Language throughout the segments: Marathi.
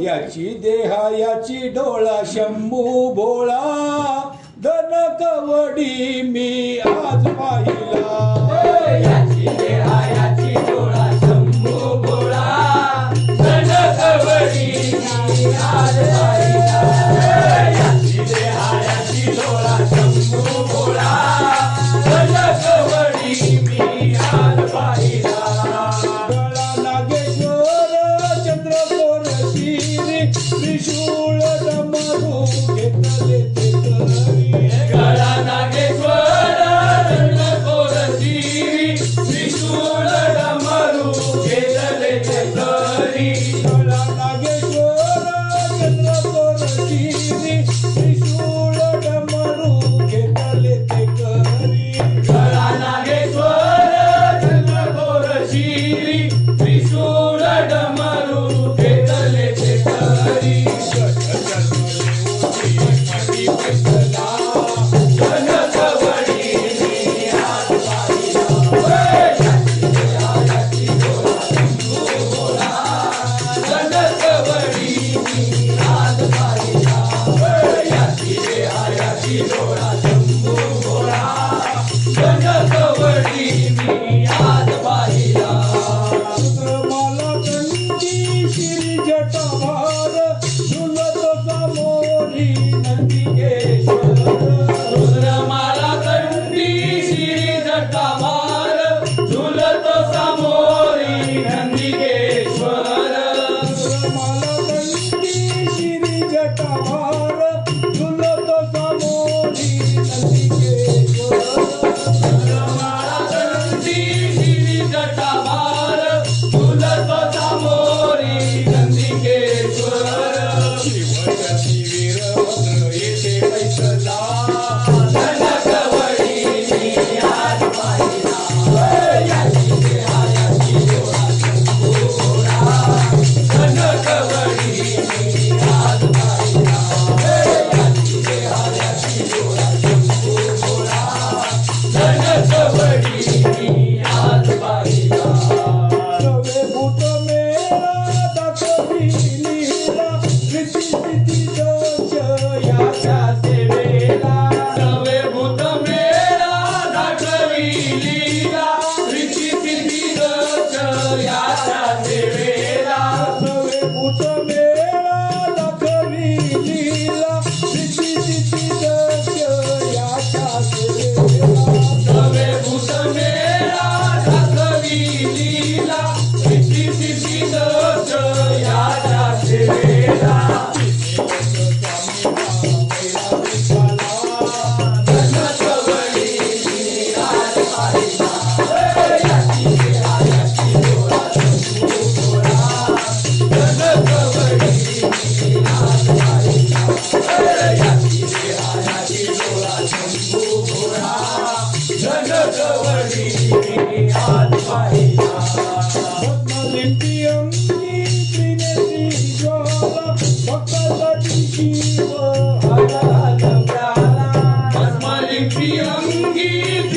याची देहा याची डोळा शंभू भोळा धन कवडी मी आज पाहिला. Tell me what that means.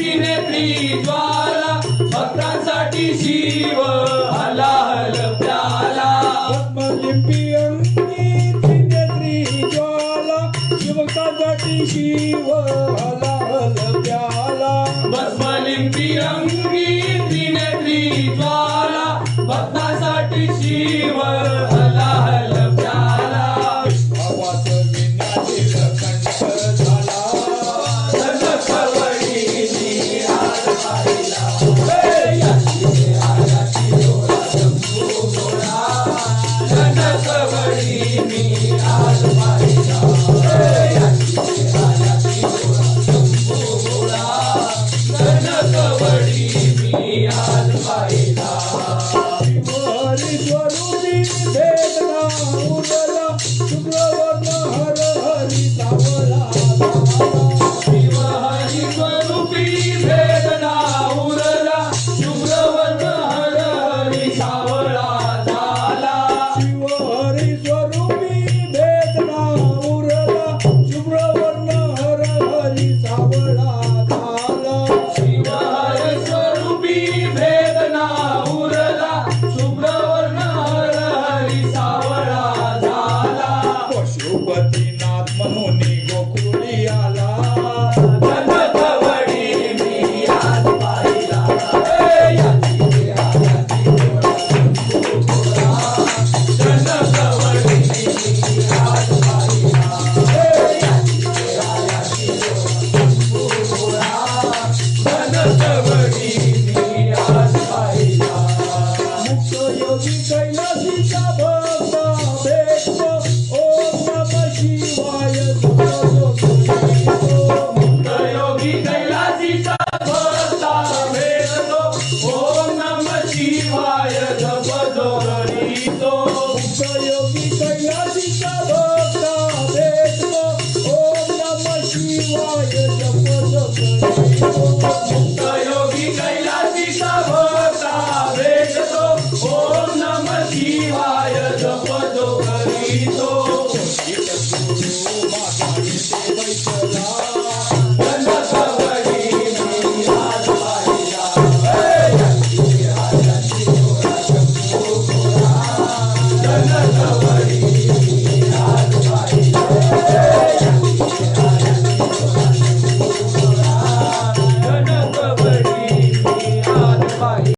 नेत्री द्वारा भक्तांसाठी शिव हलाल प्याला. नेत्री ज्वाला. शिवभक्तांसाठी शिव हलाल प्याला. भस्मलिंपी अंगी त्रिनेत्री ज्वाला. भक्तासाठी शिव পান পাইলা মোর গুরু দিন দেখলাম Yes.